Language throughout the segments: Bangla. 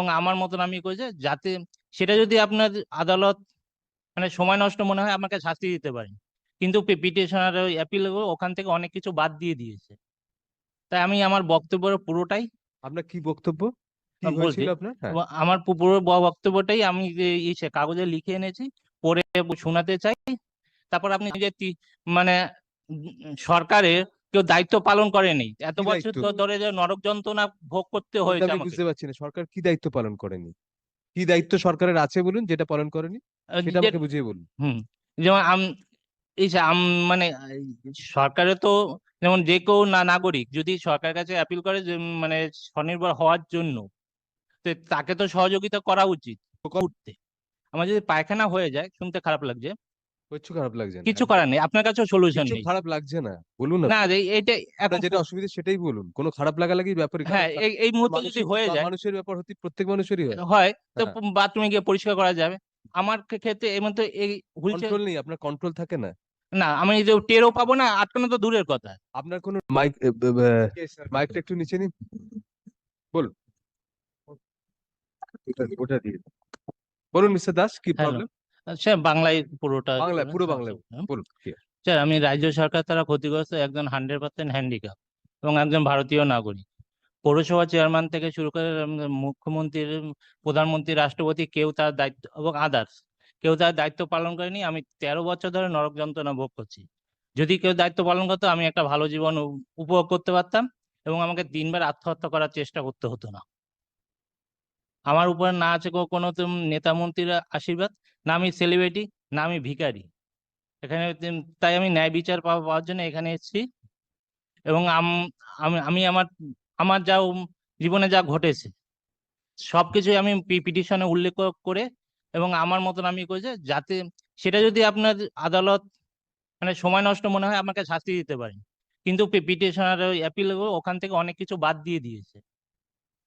এবং আমার মতন আমি করেছে যাতে সেটা যদি আপনার আদালত মানে সময় নষ্ট মনে হয় আমাকে শাস্তি দিতে পারেন। কিন্তু পিটিশনার ওই অ্যাপিল ওখান থেকে অনেক কিছু বাদ দিয়ে দিয়েছে। তাই আমি আমার বক্তব্যের পুরোটাই আপনার কি বক্তব্য? হ্যাঁ। আমার পুরো বক্তব্যটাই আমি যে কাগজে লিখে এনেছি পড়ে শোনাতে চাই। তারপর আপনি যে মানে সরকারের কেউ দায়িত্ব পালন করেনি এত বছর ধরে যে নরক যন্ত্রণা ভোগ করতে হয়েছে আমি বুঝতে পারছি না সরকার কি দায়িত্ব পালন করেনি? কি দায়িত্ব সরকারের আছে বলুন যেটা পালন করেনি? সেটা আমাকে বুঝিয়ে বলুন। হুম যেমন আম এই যে আম মানে সরকারে তো যেমন যে কেউ না নাগরিক যদি সরকারের কাছে অ্যাপিল করে যে মানে স্বনির্ভর হওয়ার জন্য তো তাকে তো সহযোগিতা করা উচিত। উঠতে। আমার যদি পায়খানা হয়ে যায় শুনতে খারাপ লাগছে কিচ্ছু খারাপ লাগছে না। কিছু করার নেই আপনার কাছেও সলিউশন কিছু নেই। খারাপ লাগছে না বলুন না না এখন যেটা অসুবিধা সেটাই বলুন কোনো খারাপ লাগালাগির ব্যাপারে হ্যাঁ এই এই মুহূর্তে যদি হয়ে যায়। মানুষের ব্যাপার হতে প্রত্যেক মানুষেরই হয়। হয় তো হ্যাঁ। বাথরুমে গিয়ে পরিষ্কার করা যাবে। আমার ক্ষেত্রে এই মধ্যে এই কন্ট্রোল নেই আপনার কন্ট্রোল থাকে না। না আমি যে টেরও পাবো না আটকানো তো দূরের কথা। আপনার কোনো মাইক মাইকটা একটু নিচে নিন। বলুন। ওটা- দিয়ে। বলুন মিস্টার দাস কি. প্রবলেম সে বাংলায় পুরোটা বাংলায় পুরো হ্যাঁ, বাংলায় হ্যাঁ। বলুন স্যার আমি রাজ্য সরকার দ্বারা ক্ষতিগ্রস্ত একজন হান্ড্রেড পার্সেন্ট হ্যান্ডিক্যাপ এবং একজন ভারতীয় নাগরিক। পৌরসভা চেয়ারম্যান থেকে শুরু করে মুখ্যমন্ত্রীর প্রধানমন্ত্রী রাষ্ট্রপতি কেউ তার দায়িত্ব এবং আদার্স কেউ তার দায়িত্ব পালন করেনি। আমি তেরো বছর ধরে নরক যন্ত্রণা ভোগ করছি। যদি কেউ দায়িত্ব পালন করতো আমি একটা ভালো জীবন উপভোগ করতে পারতাম এবং আমাকে তিনবার আত্মহত্যা করার চেষ্টা করতে হতো না। আমার উপরে না আছে কোনো নেতা মন্ত্রীর আশীর্বাদ, না আমি সেলিব্রিটি না আমি ভিখারি। এখানে তাই আমি ন্যায় বিচার পাওয়া- পাওয়ার জন্য এখানে এসেছি। এবং আমি আমি আমার আমার যা জীবনে যা ঘটেছে, সবকিছুই আমি পিটিশনে উল্লেখ করে এবং আমার মতন আমি করেছে যাতে সেটা যদি আপনার আদালত মানে সময় নষ্ট মনে হয়, আমাকে শাস্তি দিতে পারেন। কিন্তু পিটিশনার অ্যাপিল ওখান থেকে অনেক কিছু বাদ দিয়ে দিয়েছে।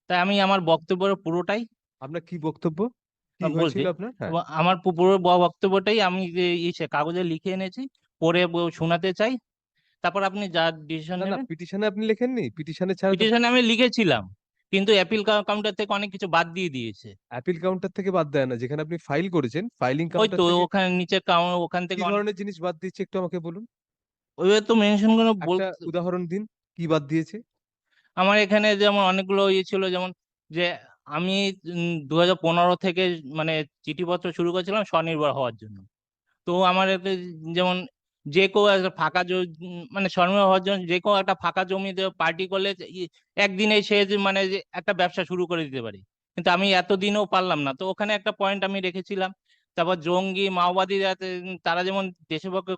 তাই আমি আমার বক্তব্যের পুরোটাই আপনার কি বক্তব্য? কি বলছি, হয়েছিল আপনার? হ্যাঁ। আমার পু- পুরো ব- বক্তব্যটাই আমি যে ইসে কাগজে লিখে এনেছি পড়ে ব- শোনাতে চাই। তারপর আপনি যা ডিসিশন না না নেবেন। পিটিশনে আপনি লেখেননি। পিটিশনে ছাড়া পিটিশনে আমি লিখেছিলাম কিন্তু অ্যাপিল কাউন্টার থেকে অনেক কিছু বাদ দিয়ে দিয়েছে। অ্যাপিল কাউন্টার থেকে বাদ দেয় না যেখানে আপনি ফাইল করেছেন ফাইলিং ওই কাউন্টার তো থেকে ওখানে নিচে কাউ- ওখান কি থেকে অনেক- ধরনের জিনিস বাদ দিয়েছে একটু আমাকে বলুন? ওইভাবে তো মেনশন করে বল একটা উদাহরণ দিন কি বাদ দিয়েছে? আমার এখানে যেমন অনেকগুলো ইয়ে ছিল, যেমন যে আমি দু পনেরো থেকে মানে চিঠিপত্র শুরু করেছিলাম স্বনির্ভর হওয়ার জন্য। তো আমার যেমন যে কেউ একটা ফাঁকা মানে স্বনির্ভর হওয়ার জন্য যে কেউ একটা ফাঁকা জমিতে পার্টি করলে একদিনে সে মানে একটা ব্যবসা শুরু করে দিতে পারে। কিন্তু আমি এতদিনও পারলাম না। তো ওখানে একটা পয়েন্ট আমি রেখেছিলাম। তারপর জঙ্গি মাওবাদী তারা যেমন দেশের পক্ষে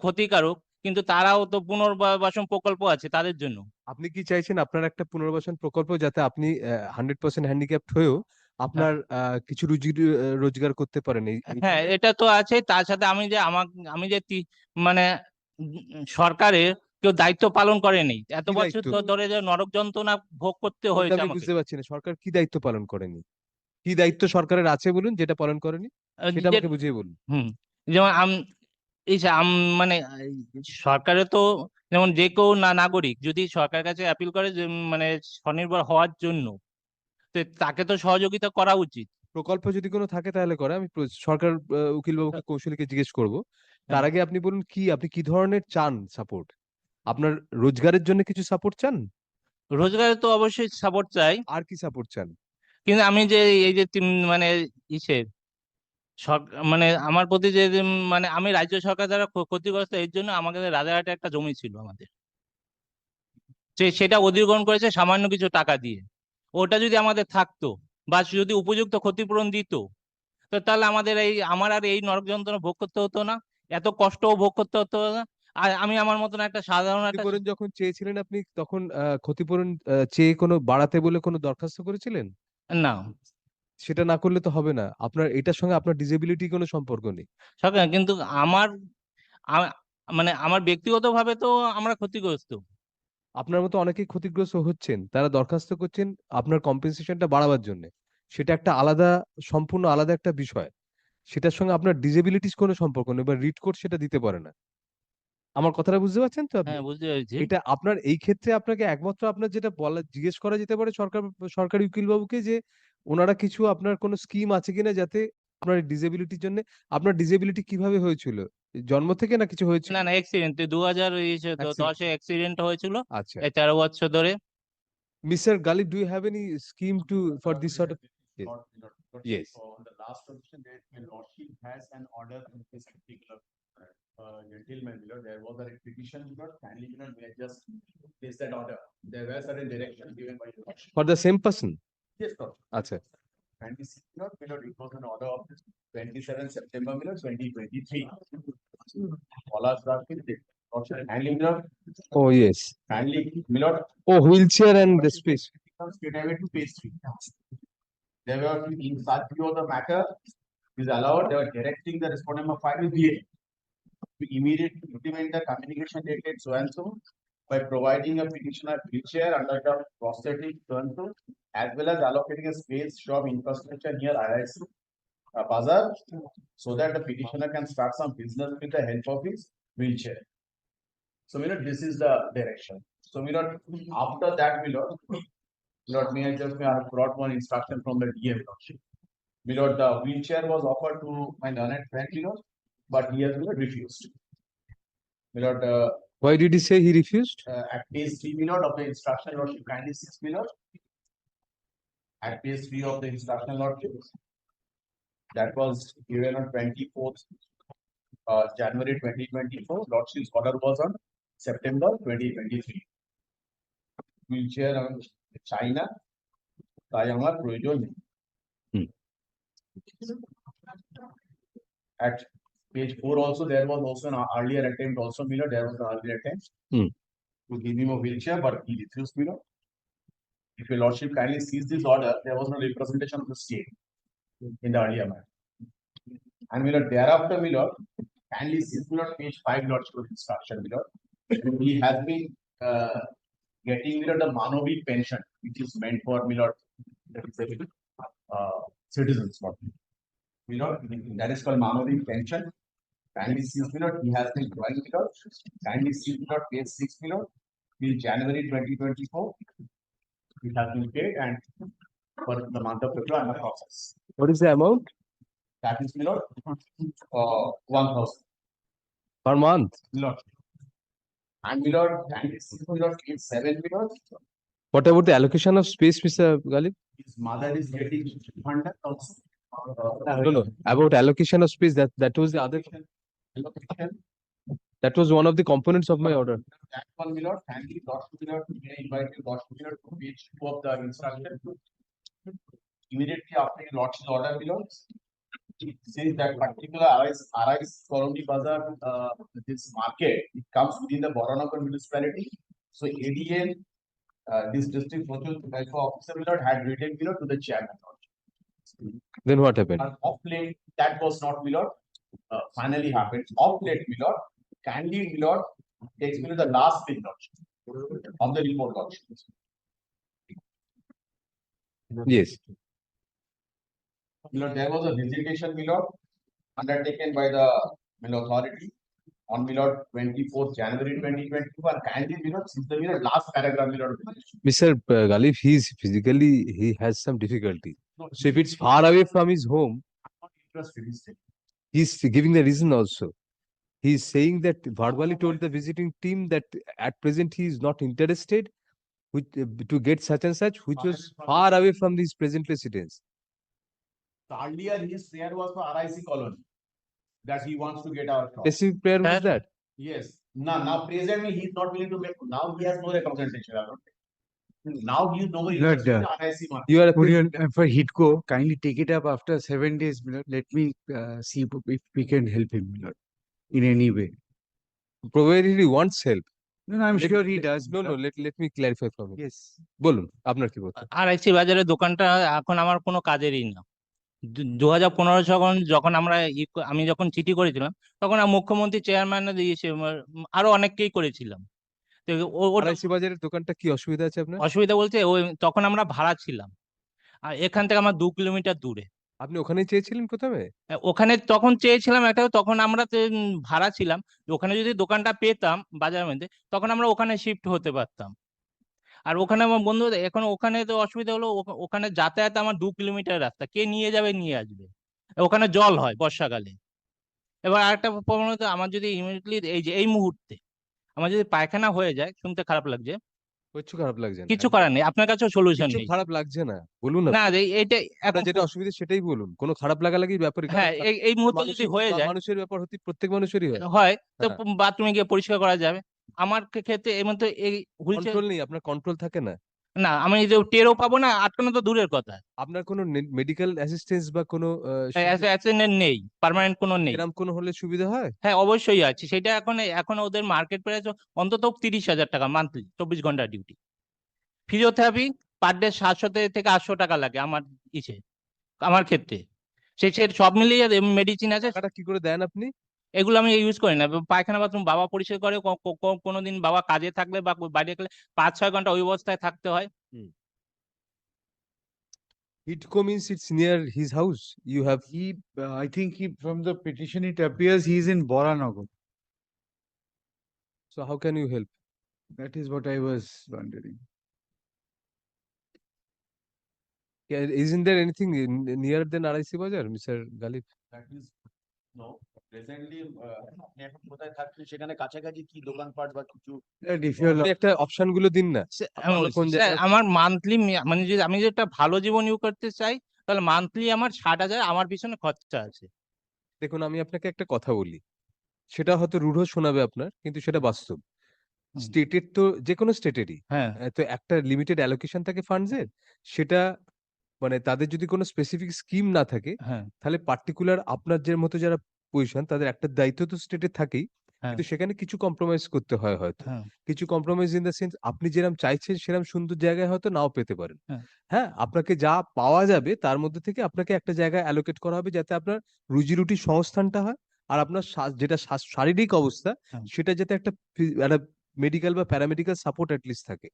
ক্ষতিকারক, কিন্তু তারাও তো পুনর্বাসন প্রকল্প আছে তাদের জন্য। আপনি কি চাইছেন আপনার একটা পুনর্বাসন প্রকল্প যাতে আপনি হান্ড্রেড পার্সেন্ট হ্যান্ডিক্যাপ্ট হয়েও আপনার আহ, কিছু রুজি রোজগার করতে পারেন হ্যাঁ এটা তো আছে। তার সাথে আমি যে আমার আমি যে মানে সরকারের কেউ দায়িত্ব পালন করেনি। এত বছর? ধ- ধরে যে নরক যন্ত্রণা ভোগ করতে হয়েছে আমি আমাকে। বুঝতে পারছি না। সরকার কি দায়িত্ব পালন করেনি? কি দায়িত্ব সরকারের আছে বলুন যেটা পালন করেনি? সেটা আমাকে বুঝিয়ে বলুন। হুম যেমন আম এই মানে সরকারে তো যেমন যে কেউ না নাগরিক যদি সরকারের কাছে অ্যাপিল করে যে মানে স্বনির্ভর হওয়ার জন্য তো তাকে তো সহযোগিতা করা উচিত। প্রকল্প যদি কোনো থাকে তাহলে করে। আমি সরকার উকিল বাবুকে কৌশলীকে জিজ্ঞেস করব। তার হ্যাঁ। আগে আপনি বলুন কি আপনি কি ধরনের চান সাপোর্ট আপনার রোজগারের জন্য কিছু সাপোর্ট চান? রোজগারে তো অবশ্যই সাপোর্ট চাই। আর কি সাপোর্ট চান? কিন্তু আমি যে এই যে মানে ইসে সরকার মানে আমার প্রতি যে মানে আমি রাজ্য সরকার দ্বারা ক্ষতিগ্রস্ত এর জন্য আমাকে রাজারহাটে একটা জমি ছিল আমাদের। সেটা অধিগ্রহণ করেছে সামান্য কিছু টাকা দিয়ে। ওটা যদি আমাদের থাকতো বা যদি উপযুক্ত ক্ষতিপূরণ দিত তো তাহলে আমাদের এই আমার আর এই নরক যন্ত্রণা ভোগ করতে হতো না। এত কষ্টও ভোগ করতে হতো না। আর আমি আমার মতন একটা সাধারণ একটা ক্ষতিপূরণ যখন চেয়েছিলেন আপনি তখন ক্ষতিপূরণ চেয়ে কোনো বাড়াতে বলে কোনো দরখাস্ত করেছিলেন? না। সেটা না করলে তো হবে না। আপনার এটার সঙ্গে আপনার ডিসেবিলিটি কোনো সম্পর্ক নেই। সরকার কিন্তু আমার মানে আমার ব্যক্তিগতভাবে তো আমরা ক্ষতিগ্রস্ত। আপনার মতো অনেকেই ক্ষতিগ্রস্ত হচ্ছেন। তারা দরখাস্ত করছেন আপনার কম্পেনসেশনটা বাড়াবার জন্য। সেটা একটা আলাদা সম্পূর্ণ আলাদা একটা বিষয়। সেটার সঙ্গে আপনার ডিসেবিলিটিস কোনো সম্পর্ক নেই বা রিড কোড সেটা দিতে পারে না। আমার কথাটা বুঝতে পারছেন তো আপনি? হ্যাঁ বুঝতে পেরেছি। এটা আপনার এই ক্ষেত্রে আপনাকে একমাত্র আপনার যেটা বলা জিজ্ঞেস করা যেতে পারে সরকার সরকারি উকিল বাবুকে যে ওনারা কিছু আপনার কোনো স্কিম আছে কিনা যাতে আপনার ডিসেবিলিটির জন্য আপনার ডিসেবিলিটি কীভাবে হয়েছিল জন্ম থেকে না কিছু হয়েছিল না না অ্যাক্সিডেন্ট দু হাজার দশে অ্যাক্সিডেন্ট হয়েছিল আচ্ছা এই তেরো বছর ধরে Mr. Galib, do you have any scheme to for this sort of? Yes. On the last position, that my lordship has an order in this particular uh, gentleman, you there was a petition, know, kindly, you know, just place that order. There were certain directions given by. For the same person? Yes, sir. अच्छा 26 not billed, it was an order of 27 September you know, 2023. All are handling the oh yes handling Milot oh wheelchair and this piece straight away to page three. They were in such view of the matter is allowed. They were directing the respondent of file with VA to immediately implement the communication dated so and so by providing a petitioner wheelchair under the prosthetic and so as well as allocating a space shop infrastructure near IIC uh, bazaar so that the petitioner can start some business with the help of his wheelchair. So, you know, this is the direction. So, you know, after that, we know Lord, may I just, may have brought one instruction from the DM lordship. My lord, the wheelchair was offered to my learned friend, you know, but he has know, refused. My lord, uh, Why did he say he refused? uh, at page three, my lord, of the instruction lordship kindly sees, my lord. At page three of the instruction lordship. That was given on twenty-fourth uh, January twenty twenty-four, lordship's order was on September twenty twenty-three. Wheelchair on China, তাই আমার প্রয়োজন নেই। হুম। Page four also, there was also an earlier attempt also, Miller, there was an earlier attempt. Hmm. To give him a wheelchair, but he refused, Miller. If your lordship kindly sees this order, there was no representation of the state in the earlier matter. And Miller, thereafter, Miller, kindly sees, Miller, page five, lordship of instruction, Miller. He has been, uh, getting, Miller, the Manovi pension, which is meant for, Miller, that is, uh, citizens. Miller, that is called Manovi pension. Kindly sees, Miller, he has been drawing, Miller, kindly see, Miller, page six, Miller, till January twenty twenty-four. It has been paid and for the month of February, under process. What is the amount That is, Miller, uh, one thousand, per month? Miller. And kindly see, Miller, page seven, Miller, What about the allocation of space, Mr. Galib? his mother is getting funded also. Uh, No, no, about allocation of space, that, that was the other, Allocation, that was one of the components of my order. that one, Miller, kindly, Dr. Miller, may I invite you, Dr. Miller, to page two of the instruction. Immediately after your lordship's order. It says that particular arise, arise Colony Bazaar, uh, this market, it comes within the Boranagar municipality. So ADN, uh, this district social welfare officer, Miller, had written, Miller, to the chairman. Then what happened? And of late, that was not Miller, uh, finally happened. Of late, Miller, kindly Miller takes me to the last page Lordship, of the report Lordship. Yes, Miller, there was a visitation, Miller, undertaken by the Miller authority on Miller twenty-fourth January twenty twenty-two, and kindly Miller, since the Miller last paragraph, Miller. Mr. Galib, he's physically, he has some difficulty. No, So if it's far away from his home, Not interested, he's giving the reason also. He's saying that verbally told the visiting team that at present he is not interested which, uh, to get such and such, which was far away from his present residence. So Earlier, his prayer was for RIC colony. That he wants to get our. crop. Specific prayer was that. Yes, now, now presently, he's not willing to make, now he has no representation. Now the RIC market. You are a, you, uh, for Hitco, kindly take it up after seven days, Milord. let me uh, see if we can help him, Milord, in any way. provided he wants help. No, no, I'm Let- sure he let- does. No, no, Milord. let, let me clarify from him. Yes. বলুন আপনার কি বলছেন আর আইসি বাজারের দোকানটা এখন আমার কোনো কাজেরই না দু হাজার পনেরো যখন যখন আমরা ই ক- আমি যখন চিঠি করেছিলাম তখন মুখ্যমন্ত্রী চেয়ারম্যান দিয়েছে আরও অনেককেই করেছিলাম আড়াইশি বাজারের দোকানটা কি অসুবিধা আছে আপনার? অসুবিধা বলতে ওই তখন আমরা ভাড়া ছিলাম। আর এখান থেকে আমার দু কিলোমিটার দূরে। আপনি ওখানেই চেয়েছিলেন প্রথমে? ওখানে তখন চেয়েছিলাম একটা তখন আমরা ভাড়া ছিলাম। ওখানে যদি দোকানটা পেতাম বাজারের মধ্যে তখন আমরা ওখানে শিফট হতে পারতাম। আর ওখানে আমার বন্ধু এখন ওখানে তো অসুবিধা হলো ওখা- ওখানে যাতায়াত আমার দু কিলোমিটার রাস্তা। কে নিয়ে যাবে নিয়ে আসবে। ওখানে জল হয় বর্ষাকালে। এবার আরেকটা প্রবলেম হতো আমার যদি ইমিডিয়েটলি এই যে এই মুহূর্তে আমার যদি পায়খানা হয়ে যায় শুনতে খারাপ লাগছে। কিচ্ছু খারাপ লাগছে না কিছু করার নেই আপনার কাছেও সলিউশন নেই। খারাপ লাগছে না বলুন না। না এইটা আপনার যেটা অসুবিধা সেটাই বলুন কোনো খারাপ লাগালাগির ব্যাপার হ্যাঁ এই মুহূর্তে যদি হয়ে যায় মানুষের ব্যাপার হতে প্রত্যেক মানুষেরই হয়। হয় তো হ্যাঁ। বাথরুমে গিয়ে পরিষ্কার করা যাবে। আমার ক্ষেত্রে এই মধ্যে এই হুইলচেয়ার কন্ট্রোল নেই আপনার কন্ট্রোল থাকে না। না আমি যে টেরও পাবো না আটকানো তো দূরের কথা। আপনার কোনো মেডিকেল অ্যাসিস্ট্যান্স বা কোনো আহ, নেই পার্মানেন্ট কোনো নেই। এরম কোনো হলে সুবিধা হয়? হ্যাঁ অবশ্যই আছে। সেটা এখন এখন ওদের মার্কেট প্রাইস অন্তত তিরিশ হাজার টাকা মান্থলি চব্বিশ ঘণ্টা ডিউটি ফিজিওথেরাপি পার ডে সাতশো থেকে আটশো টাকা লাগে আমার ইসে আমার ক্ষেত্রে। সে সে সব মিলিয়ে মেডিসিন আছে। কি করে দেন আপনি? এগুলো আমি ইউজ করি না। পায়খানা বাথরুম বাবা পরিষ্কার করে কোনোদিন বাবা কাজে থাকলে বা বাইরে গেলে পাঁচ ছয় ঘণ্টা ওই অবস্থায় থাকতে হয়। হিটকো means it's near his house you have He, uh, I think he, from the petition, it appears he is in Boranagar. So how can you help That is what I was wondering. isn't there anything in- nearer than আড়াইশি বাজার mister Ghalib That is, no, presently, uh, আপনি এখন কোথায় থাকছেন? সেখানে কাছাকাছি কি দোকানপাট বা কিছু? আপনি একটা অপশনগুলো দিন না। কোন আমার মান্থলি মানে যদি আমি একটা ভালো জীবন ইউ করতে চাই তাহলে মান্থলি আমার ষাট হাজার আমার পিছনে খরচা আছে। দেখুন আমি আপনাকে একটা কথা বলি। সেটা হয়তো রূঢ় শোনাবে আপনার কিন্তু সেটা বাস্তব। স্টেটের তো যে কোনো স্টেটেরই হ্যাঁ। তো একটা লিমিটেড অ্যালোকেশন থাকে ফান্ডসের সেটা মানে তাদের যদি কোনো স্পেসিফিক স্কিম না থাকে হ্যাঁ। তাহলে পার্টিকুলার আপনার যে মতো যারা পজিশন তাদের একটা দায়িত্ব তো স্টেটে থাকেই। হ্যাঁ। কিন্তু সেখানে কিছু কম্প্রোমাইজ করতে হয় হয়তো। হ্যাঁ। কিছু কম্প্রোমাইজ ইন দ্য সেন্স আপনি যেরকম চাইছেন সেরকম সুন্দর জায়গায় হয়তো নাও পেতে পারেন। হ্যাঁ। হ্যাঁ আপনাকে যা পাওয়া যাবে তার মধ্যে থেকে আপনাকে একটা জায়গায় অ্যালোকেট করা হবে যাতে আপনার রুজি রুটির সংস্থানটা হয় আর আপনার যেটা শারীরিক অবস্থা। সেটা যাতে একটা একটা মেডিকেল বা প্যারামেডিক্যাল সাপোর্ট লিস্ট থাকে।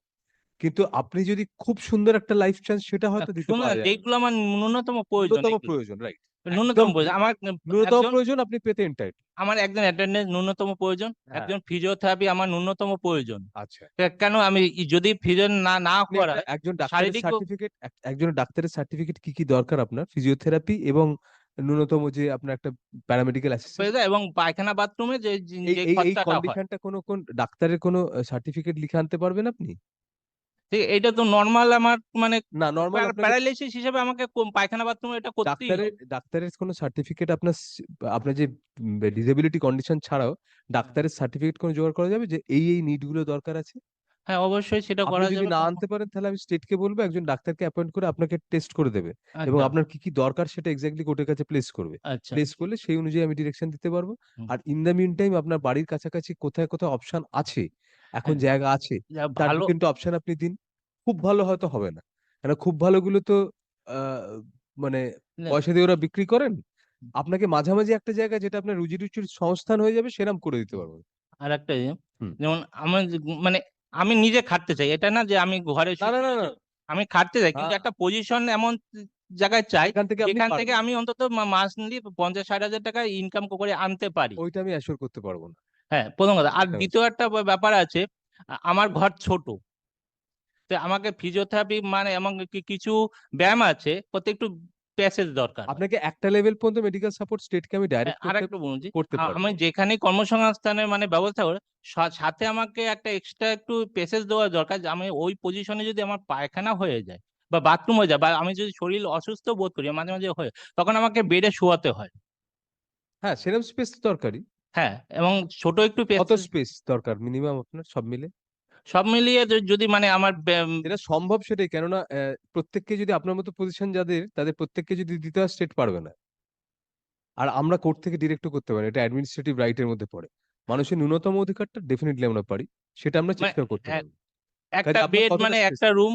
কিন্তু আপনি যদি খুব সুন্দর একটা লাইফ চান সেটা হয়তো দিতে শুনুন না, পারা যায় না। যেগুলো আমার ন্যূনতম প্রয়োজন প্রয়োজন রাইট ন্যূনতম প্রয়োজন। আমার ন্যূনতম প্রয়োজন আপনি পেতে এন্টাইট আমার একজন অ্যাটেন্ডেন্স ন্যূনতম প্রয়োজন হ্যাঁ। একজন ফিজিওথেরাপি আমার ন্যূনতম প্রয়োজন। আচ্ছা। কেন আমি যদি ফিজিও না না করা একজন ডাক্তারের সার্টিফিকেট একজন ডাক্তারের সার্টিফিকেট কি কি দরকার আপনার? ফিজিওথেরাপি এবং ন্যূনতম যে আপনার একটা প্যারামেডিক্যাল হয়ে অ্যাসিস্ট্যান্ট এবং পায়খানা বাথরুমে যে যে এই কন্ডিশনটা কোনো কোন ডাক্তারের কোনো সার্টিফিকেট লিখে আনতে পারবেন আপনি? এটা তো নর্মাল আমার মানে না নর্মাল প্যারালাইসিস হিসেবে আমাকে পায়খানা বাথরুমে এটা করতেই ডাক্তারের ডাক্তারের কোনো সার্টিফিকেট আপনার আপনার যে ডিসেবিলিটি কন্ডিশন ছাড়াও ডাক্তারের সার্টিফিকেট কোনো জোগাড় করা যাবে যে এই এই নিডগুলো দরকার আছে? হ্যাঁ অবশ্যই সেটা করা যদি যাবে না আনতে পারেন তাহলে আমি স্টেটকে বলব একজন ডাক্তারকে অ্যাপয়েন্ট করে আপনাকে টেস্ট করে দেবে। এবং আচ্ছা, আপনার কি কি দরকার সেটা এক্স্যাক্টলি কোর্টের কাছে প্লেস করবে। আচ্ছা। প্লেস করলে সেই অনুযায়ী আমি ডিরেকশন দিতে পারব। আর ইন দ্য মিন টাইম আপনার বাড়ির কাছাকাছি কোথায় কোথায় অপশন আছে এখন হ্যাঁ। জায়গা আছে যা তার ভালো কিন্তু অপশন আপনি দিন। খুব ভালো হয়তো হবে না। কেন খুব ভালোগুলো তো আহ, মানে না, পয়সা দিয়ে ওরা বিক্রি করেন। আপনাকে মাঝামাঝি একটা জায়গা যেটা আপনার রুজি রুচির সংস্থান হয়ে যাবে সেরাম করে দিতে পারব আর একটা হুম। যেমন আমার যে- মানে আমি নিজে খাটতে চাই। এটা না যে আমি ঘরে না না না না। আমি খাটতে চাই। কিন্তু। একটা পজিশন এমন জায়গায় চাই এখান থেকে আপনি যেখান থেকে পারবেন। আমি অন্তত মাসলি পঞ্চাশ ষাট হাজার টাকা ইনকাম করে আনতে পারি। ওইটা আমি অ্যাসিওর করতে পারব না। হ্যাঁ প্রথম কথা আর হ্যাঁ। দ্বিতীয় একটা ব্যাপার আছে আমার ঘর ছোট। তো আমাকে ফিজিওথেরাপি মানে এমন কি- কিছু ব্যায়াম আছে করতে একটু প্যাসেজ দরকার আপনাকে একটা লেভেল পর্যন্ত মেডিকেল সাপোর্ট স্টেটকে আমি ডাইরেক্ট আর একটু বলছি আমি যেখানে কর্মসংস্থানের মানে ব্যবস্থা করে সাথে আমাকে একটা এক্সট্রা একটু প্যাসেজ দেওয়া দরকার আমি ওই পজিশনে যদি আমার পায়খানা হয়ে যায় বা বাথরুম হয়ে যায় বা আমি যদি শরীর অসুস্থ বোধ করি মাঝে মাঝে হয়ে তখন আমাকে বেডে শোয়াতে হয়। হ্যাঁ সেরকম স্পেস দরকারই। হ্যাঁ এবং ছোট একটু কত স্পেস দরকার মিনিমাম আপনার সব মিলে? সব মিলিয়ে যদি মানে আমার এটা সম্ভব সেটাই কেননা প্রত্যেককে যদি আপনার মতো পজিশন যাদের তাদের প্রত্যেককে যদি দিতে হয় স্টেট পারবে না। আর আমরা কোর্ট থেকে ডিরেক্টও করতে পারি এটা অ্যাডমিনিস্ট্রেটিভ রাইটের মধ্যে পড়ে। মানুষের ন্যূনতম অধিকারটা ডেফিনেটলি আমরা পারি সেটা আমরা মানে চেষ্টা করতে এক- পারব একটা বেড মানে একটা রুম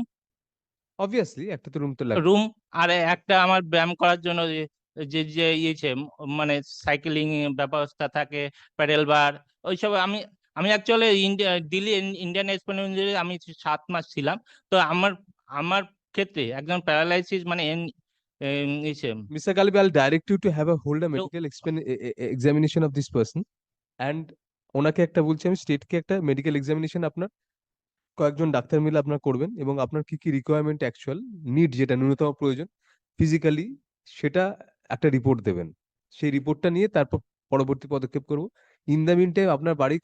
অবভিয়াসলি একটা তো রুম তো লাগবে। রুম আর একটা আমার ব্যায়াম করার জন্য যে যে ইয়েছে মানে সাইকেলিং ব্যবস্থা থাকে প্যাডেল বার ওইসব আমি আমি অ্যাকচুয়ালি ইন্ডিয়া দিল্লি ইন্ডিয়ান এক্সপেরিয়েন্সে আমি সাত মাস ছিলাম তো আমার আমার ক্ষেত্রে একজন প্যারালাইসিস মানে Mr. Galibi, I'll direct you to have a hold a medical expen- e- e- examination of this person and ওনাকে একটা বলছি আমি স্টেটকে একটা মেডিকেল এক্সামিনেশন আপনার কয়েকজন ডাক্তার মিলে আপনার করবেন এবং আপনার কি কি রিকোয়ারমেন্ট অ্যাকচুয়াল নিড যেটা ন্যূনতম প্রয়োজন ফিজিক্যালি সেটা একটা রিপোর্ট দেবেন। সেই রিপোর্টটা নিয়ে তারপর পরবর্তী পদক্ষেপ করব। ইন দ্য মিন আপনার বাড়ি